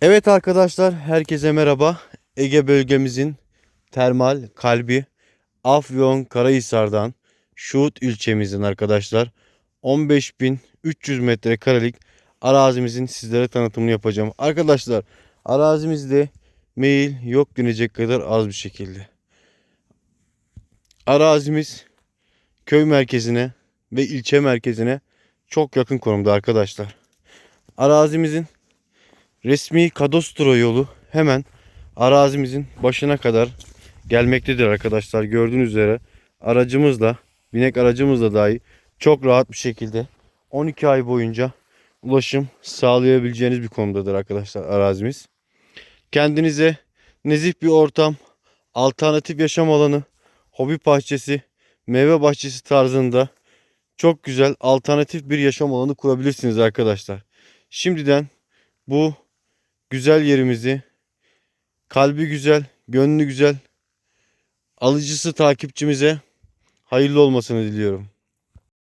Evet arkadaşlar herkese merhaba. Ege bölgemizin termal kalbi Afyon Karahisar'dan Şuhut ilçemizin arkadaşlar 15.300 metrekarelik arazimizin sizlere tanıtımını yapacağım. Arkadaşlar arazimizde meyil yok denecek kadar az bir şekilde. Arazimiz köy merkezine ve ilçe merkezine çok yakın konumda arkadaşlar. Arazimizin resmi kadastro yolu hemen arazimizin başına kadar gelmektedir arkadaşlar. Gördüğünüz üzere aracımızla, binek aracımızla dahi çok rahat bir şekilde 12 ay boyunca ulaşım sağlayabileceğiniz bir konumdadır arkadaşlar arazimiz. Kendinize nezih bir ortam, alternatif yaşam alanı, hobi bahçesi, meyve bahçesi tarzında çok güzel alternatif bir yaşam alanı kurabilirsiniz arkadaşlar. Şimdiden bu güzel yerimizi kalbi güzel, gönlü güzel alıcısı takipçimize hayırlı olmasını diliyorum.